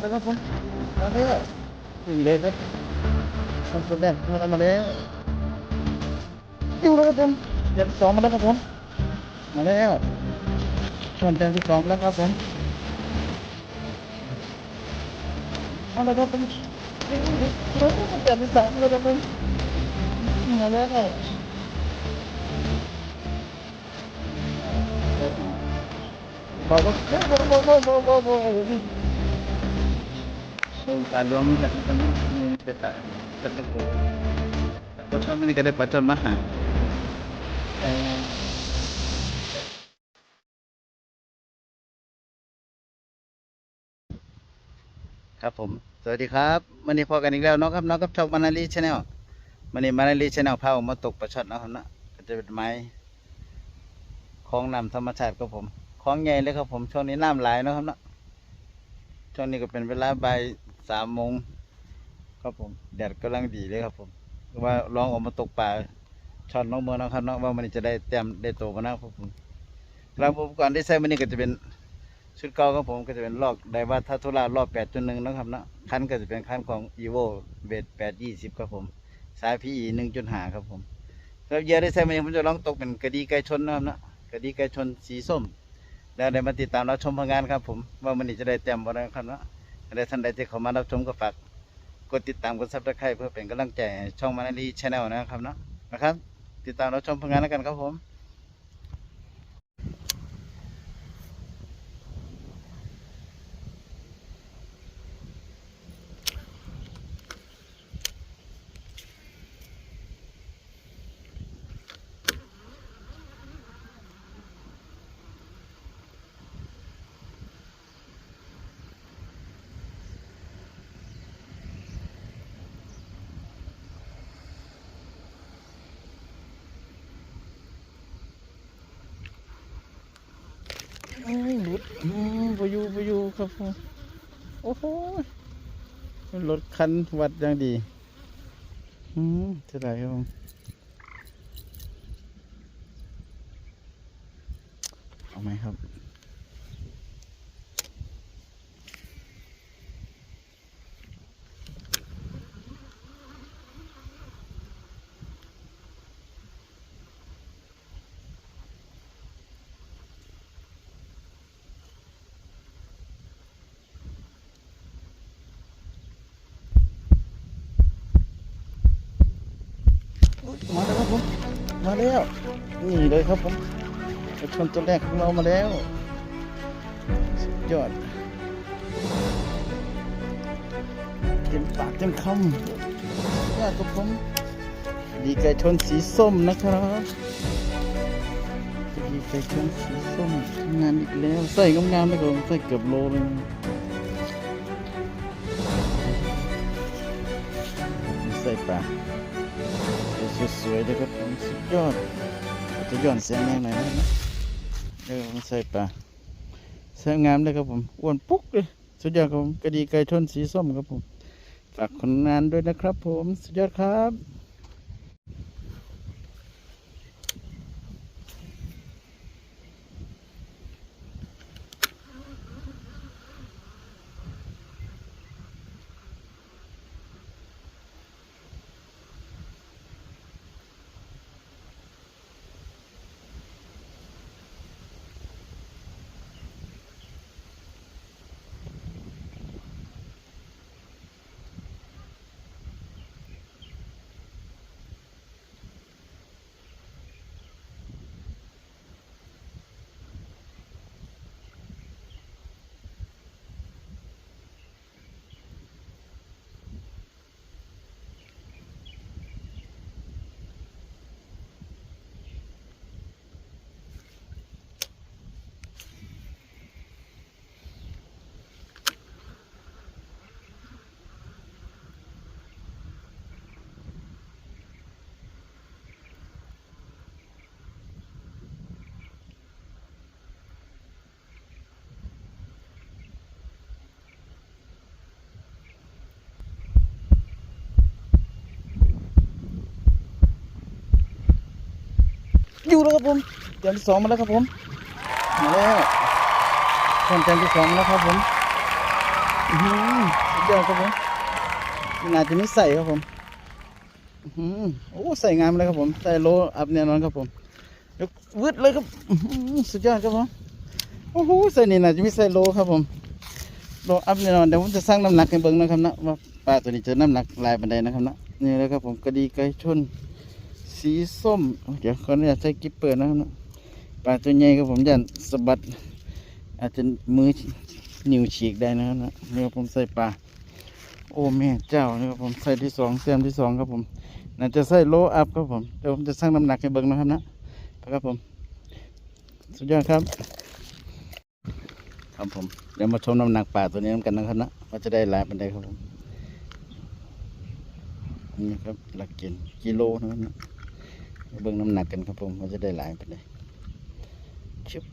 ไปครับผมมาแล้วสี่เลยครับทำตัวแรกมาแล้วอยู่แล้วครับผมเดือนสองมาแล้วครับผมมาแล้วชนเดือนที่สองแล้วครับผมเอาละครับผมเดือนที่สามแล้วครับผมมาแล้วบอกว่าบอกบอกบอกบอกบอก บอกการรวมกันมันมีแต่ตะตะตะโกก็ชอบมันก็ได้ปัจจัยมาหาเอ่อครับผม สวัสดีครับวันนี้พอกันอีกแล้วเนาะครับเน้องกับช่องมานาลีชาแนลวันนี้มานาลีชาแนลพาผมมาตกปลาช่อนเนาะครับเนาะก็จะเป็นไม้คลองน้ำธรรมชาติครับผมคลองใหญ่เลยครับผมช่วงนี้น้ำไหลเนาะครับเนาะช่วงนี้ก็เป็นเวลาบ่าย สามโมงครับผมแดดกำลังดีเลยครับผมว่าลองออกมาตกปลาช่อนน้องเมืองนาะครับเนาะว่ามันจะได้เต็มได้โตกันนะครับผมครับอุปกรณ์ที่ใช้มันนี่ก็จะเป็นชุดเก่าของผมก็จะเป็นลอกไดว่าทัตุรารอบ8.1นะครับเนาะคันก็จะเป็นคันของ evo เบด820ครับผมสาย PE 1.5ครับผมแล้วเหยื่อได้ใช้มันผมจะลองตกเป็นกระดีไก่ชนนะครับเนาะกระดีไก่ชนสีส้มแล้วได้มาติดตามรับชมผลงานครับผมว่ามันนี้จะได้เต็มบ่ได้ครับเนาะ และท่านใดที่เข้ามารับชมก็ฝากกดติดตามกดซับสไครต์เพื่อเป็นกำลังใจให้ช่องมานาลีชาแนลนะครับเนาะนะครับ ติดตามรับชมผลงานแล้วกันครับผม โอ้ยหลุดอืมไปอยู่ไปอยู่ครับผมโอ้โหรถคันวัดยังดีอืมเท่าไหร่ครับผมเอาไหมครับ มาแล้วครับผม มาแล้ว นี่เลยครับผมรถชนตัวแรกของเรามาแล้ว สุดยอด เต็มปากเต็มคำยอดครับผม ดีไก่ชนสีส้มนะครับดีไก่ชนสีส้มทำงานอีกแล้ว ใส่งามๆเลยครับใส่เกือบโลเลยใส่ปลา สวยๆเลยครับผมสุดยอดอาจจะย้อนแสงแรงหน่อยนะเออผมใส่ปลาสวยงามเลยครับผมอ้วนปุ๊กเลยสุดยอดครับผมกระดีไก่ทนสีส้มครับผมฝากคนงานด้วยนะครับผมสุดยอดครับ อยู่แล้วครับผมเดือนที่สองมาแล้วครับผมมาแล้วช่วงเดือนที่สองแล้วครับผมอือหือสุดยอดครับผมนี่น่าจะไม่ใส่ครับผมอือหือโอ้ใส่งามเลยครับผมใส่โลอัพแน่นอนครับผมยกวืดเลยครับสุดยอดครับผมโอ้โหใส่นี่น่าจะไม่ใส่โลครับผมโลอัพแน่นอนเดี๋ยวผมจะสร้างน้ำหนักให้เบิ่งนะครับนะว่าปลาตัวนี้จะน้ำหนักลายบันไดนะครับนะนี่เลยครับผมกระดีไก่ชน สีส้ม เดี๋ยวขออนุญาตใช้กิ๊บเปิดนะครับนะปลาตัวใหญ่ครับผมยันสะบัด อาจจะมือนิ้วฉีกได้นะครับนะนี่ครับผมใส่ปลาโอ้แม่เจ้านี่ครับผมใส่ที่สองเสียมที่สองครับผมน่าจะใส่โลอัพครับผมเดี๋ยวผมจะสร้างน้ำหนักให้เบิ่งนะครับนะครับผมสุดยอดครับ ครับผมเดี๋ยวมาชมน้ำหนักปลาตัวนี้กันนะครับนะว่าจะได้หลายปันใดครับผมนี่ครับหลักเกณฑ์กิโลนะครับนะ เบิ่งน้ำหนักกันครับผมว่าจะได้หลายปันใดชิบ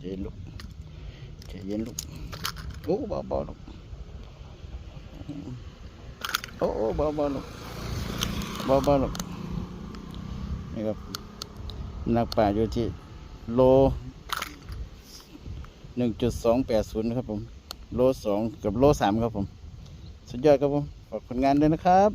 เย็นลูกเย็นลูกโอ้เบาๆลูกโอ้โอ้เบาลูกเบาๆลูกนี่ครับนักป่าอยู่ที่โลหนึ่งจุดสองแปดศูนย์ครับผม โลสองกับโลสามครับผม สุดยอดครับผม ฝากผลงานด้วยนะครับ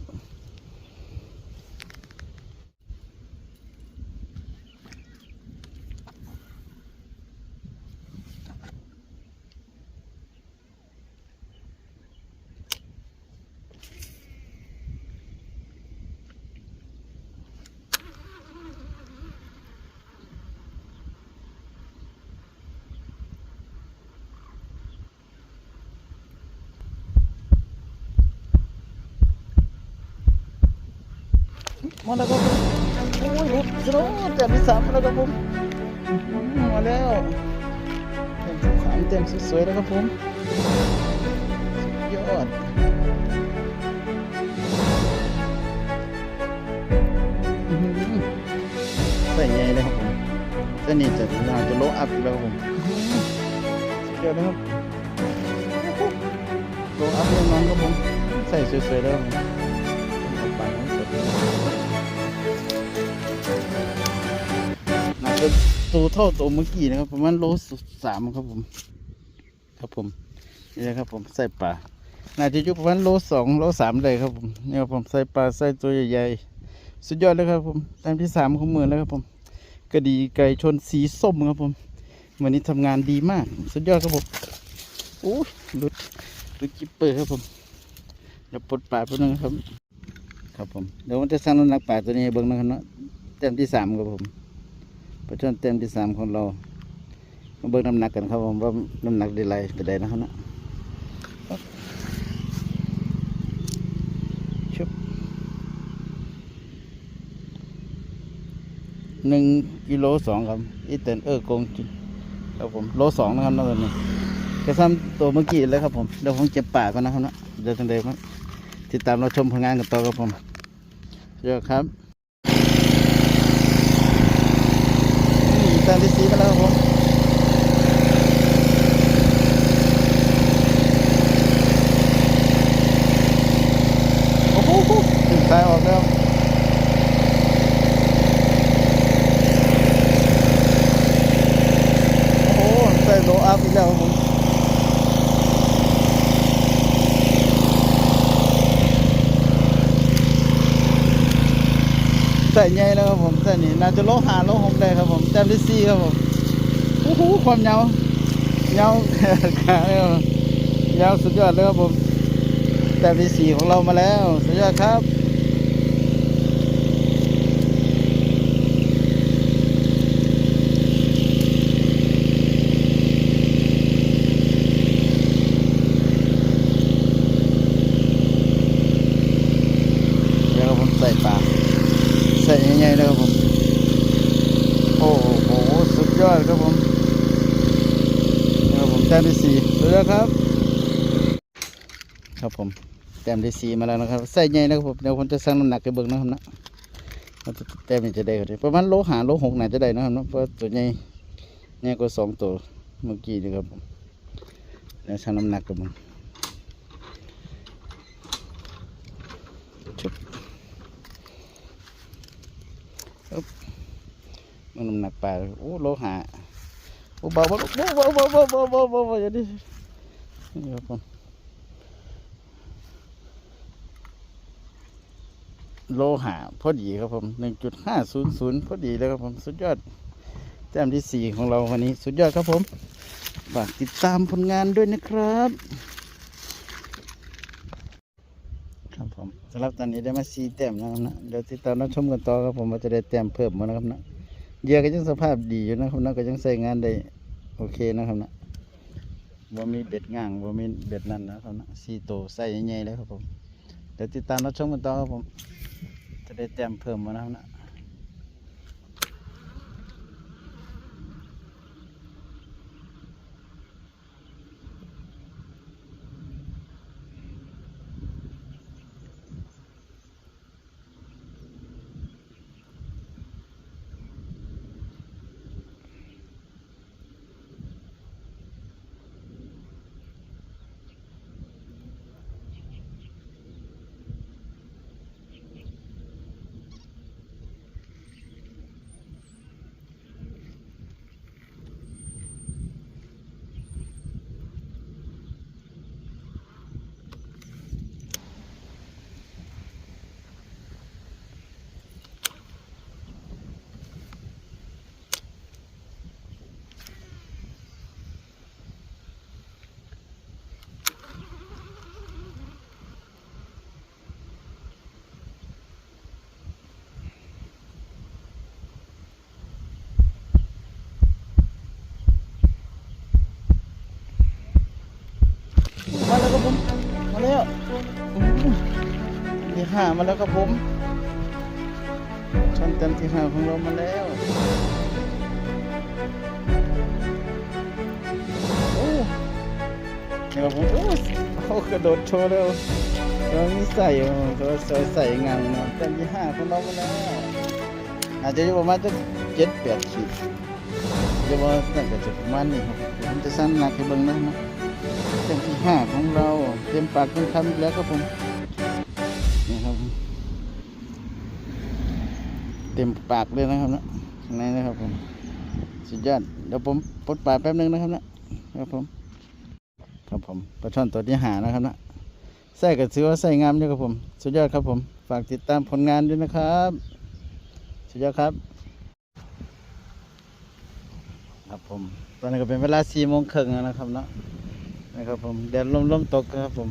มาแล้วครับผมโอ้ยหลุดสโลว์แต้มที่สามมาแล้วครับผมอื้อหือมาแล้วแต้มที่สามแต้มสวยๆแล้วครับผมสุดยอดอื้อหือใส่ใหญ่เลยครับผมเส้นนี้จะเราจะโลอัพอีกแล้วครับผมอื้อหือสุดยอดนะครับโลอัพแน่นอนครับผมใส่สวยๆแล้วครับ ตัวเท่าตัวเมื่อกี้นะครับ ประมาณโลสามครับผม ครับผมนี่นะครับผมใส่ปลาน่าจะอยู่ประมาณโลสองโลสามเลยครับผมนี่ครับผมใส่ปลาใส่ตัวใหญ่ๆสุดยอดเลยครับผมตามที่สามของมือแล้วครับผมกระดีไก่ชนสีส้มครับผมวันนี้ทำงานดีมาก สุดยอดครับผมโอ้ยหลุดหลุดจิปเปอร์ครับผมเดี๋ยวปลดปลาไปนึงครับ ครับผมเดี๋ยวผมจะสร้างน้ำหนักปลาตัวนี้เบิ้งนะครับเนาะเต็มที่สามครับผม ประชนเต็มที่สามของเรามาเบิ่งน้ำหนักกันครับผมว่าน้ำหนักด้ไรไปได้นะครับนะชุบหนึ่งกิโลสองครับอีเตนเออโกงจริงครับผมโลสองนะครับนั่นนี่กระซ้ำตัวเมื่อกี้เลยครับผมเดี๋ยวผมเก็บป่ากก่อนนะครับนะเดี๋ยวทังเดิมครับติดตามเราชมผลงานกันต่อครับผมเยอะครับ นี่ แต้มที่สีกันแล้วครับผมโอ้โหถึงสายออกแล้วโอ้โหใส่โลอัพอีกแล้วครับผม ใส่ใหญ่แล้วครับผมใส่นี่น่าจะโลหาโลหกได้ครับผมแต้มที่สี่ครับผมโอ้โหความยาว ยาวขาเลยยาวสุดยอดเลยครับผมแต้มที่สี่ของเรามาแล้ว สุดยอดครับเดี๋ยวครับผมใส่ปลาใส่ใหญ่ๆเลยครับผม โอ้โห สุดยอดครับผมนี่ครับผมแต้มที่สี่สุดยอดครับ ครับผมแต้มที่สี่มาแล้วนะครับใส่ใหญ่นะครับผมเดี๋ยวผมจะสั่งน้ำหนักไปเบิ่งนะครับนะว่าจะแต้มนี้จะได้เท่าไหร่ประมาณโลหาโลหกน่าจะได้นะครับเนาะเพราะตัวใหญ่ใหญ่กว่าสองตัวเมื่อกี้นะครับผมเดี๋ยวชั่งน้ำหนักกันมึงชุบอึ๊บมันน้ำหนักปลาโอ้โลหะโอ้ โอ้บาๆเบาๆเบาๆเบาๆเบาๆเบาๆเบาๆอย่าดินี่ครับผมโลหะพอดีครับผมหนึ่งจุดห้าศูนย์ศูนย์พอดีเลยครับผมสุดยอดแต้มที่สี่ของเราวันนี้สุดยอดครับผมฝากติดตามผลงานด้วยนะครับ ครับผมสำหรับตอนนี้ได้มาสี่แต้มนะครับนะเดี๋ยวติดตามนับชมกันต่อครับผมว่าจะได้แต้มเพิ่มมานะครับนะ เยื่อก็ยังสภาพดีอยู่นะครับนะก็ยังใส่งานได้โอเคนะครับนะว่ามีเบ็ดง่างว่ามีเบ็ดนั่นนะครับนะสี่โตวใส่ใหญ่ๆเลยครับผมเดี๋ยวติดตามรับชมกันต่อครับผม จะได้แต้มเพิ่มมานะครับนะ แล้วที่ห้ามาแล้วครับผมชั้นเต็มที่ห้าของเรามาแล้ว โอ้นี่ครับผมโอ้เขากระโดดโชว์แล้วเรามีใส่เขาใส่ใส่งานมาเต็มที่ห้าของเรามาแล้วอาจจะอยู่ประมาณจะเจ็ดแปดขีดเดี๋ยวว่าน่าจะประมาณนี้ครับผมจะสั้นหนักให้เบิ่งนะเต็มที่ห้าของเรา ต็มปากเต็มคำอีกแล้วครับผมนี่ครับ เต็มปากเลยนะครับนะข้างในนะครับผมสุดยอดเดี๋ยวผมปลดปากแป๊บนึงนะครับนะครับผมครับผมปลาช่อนตัวที่หานะครับนะใส่กับถือว่าใส่งามด้วยครับผม สุดยอดครับผม ฝากติดตามผลงานด้วยนะครับ สุดยอดครับ ครับผม ตอนนี้ก็เป็นเวลาสี่โมงครึ่งแล้วนะครับเนาะ นะครับผมเดี๋ยวลมลมตกครับผม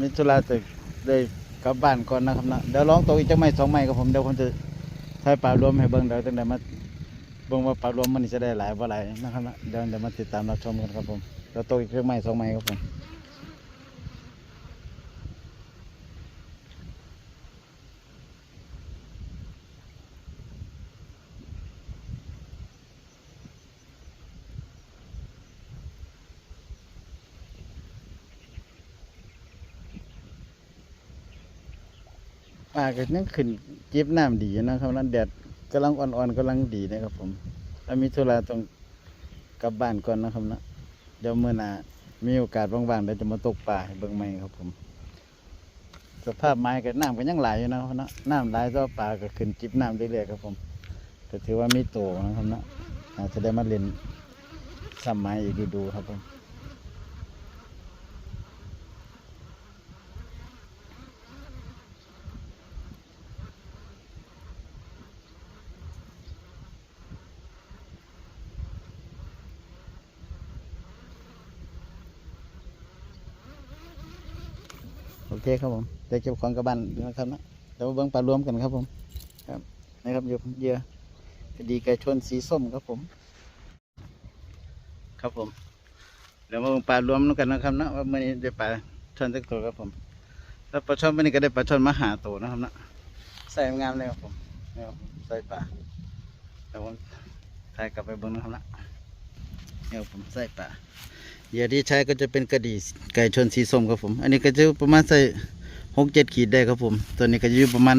มิถุลาตึกได้กลับบ้านก่อนนะครับนะเดี๋ยวร้องตกอีกจังไม่สองไม่ครับผมเดี๋ยวผมจะถ่ายปลารวมให้เบิ้งเดี๋ยวตั้งแต่มาเบิ้งว่าปลารวมมันจะได้หลายว่าหลายนะครับนะเดี๋ยวเดี๋ยวมาติดตามรับชมกันครับผมเดี๋ยวตกอีกจังไม่สองไม่ครับผม ปลาก็ยังขึ้นจิบน้ำดีนะครับนั้นแดดกำลังอ่อนๆกำลังดีนะครับ ผมถ้ามีธุระต้องกลับบ้านก่อนนะครับนะเดี๋ยวเมื่อนามีโอกาสว่างๆเดี๋ยวจะมาตกปลาให้เบิ่งใหม่ครับผม สภาพไม้กับน้ำก็ยังไหลายอยู่นะครับนะน้ำไหลายตัวปลาก็ขึ้นจิบน้ำเรื่อยๆครับผมก็ถือว่ามีโตนะครับนะอาจจะได้มาเล่นซ้ำไม้อีกดูครับผม อเคครับผมเดี๋ยวเก็บของกับบ้านนะครับนะเดี๋ยวเบิ้งปลารวมกันครับผม ครับนะครับอยู่เยื่อคดีไก่ชนสีส้มครับผม ครับผมเดี๋ยวมาเบิ่งปลารวมกันนะครับนะว่ามื่อนี้ได้ปลาช่อนสักตัวครับผมแล้วปลาช่อนมื่อนี้ก็ได้ปลาช่อนมหาตัวนะครับนะใส่งามเลยครับผมนี่ครับใส่ปลาเดี๋ยวผมถ่ายกลับไปเบิ้งนะครับนะนี่ครับผมใส่ปลา เหยื่อที่ใช้ก็จะเป็นกระดีไก่ชนสีส้มครับผม อันนี้ก็จะประมาณใส่หกเจ็ดขีดได้ครับผม ตัวนี้ก็จะอยู่ประมาณ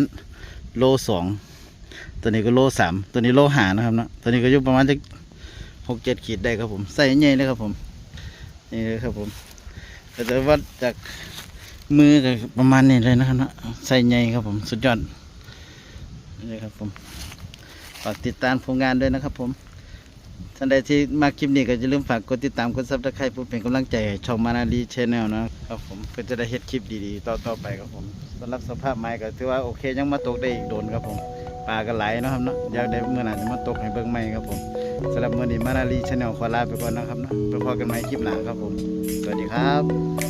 โลสองตัวนี้ก็โลสามตัวนี้โลหานะครับเนาะตัวนี้ก็อยู่ประมาณจะหกเจ็ดขีดได้ครับผมใส่ใหญ่เลยครับผมนี่เลยครับผมแต่จะวัดจากมือก็ประมาณนี้เลยนะครับเนาะใส่ใหญ่ครับผมสุดยอดนี่ครับผมฝากติดตามผลงานด้วยนะครับผม ท่านใดที่มาคลิปนี้ก็อย่าลืมฝากกดติดตามกดซับสไครป์เพื่อเป็นกำลังใจให้ช่องมานาลีชแนลนะครับผมเพื่อจะได้เฮ็ดคลิปดีๆ ต่อๆไปครับผมสำหรับสภาพไม้ก็ถือว่าโอเคยังมาตกได้อีกโดนครับผมปลาก็ไหลนะครับเนาะเดี๋ยวได้เมื่อไหร่จะมาตกให้เบิ้งใหม่ครับผมสำหรับเมื่อนี้มานาลีชแนลขอลาไปก่อนนะครับเนาะไปพบกันใหม่คลิปหน้าครับผม สวัสดีครับ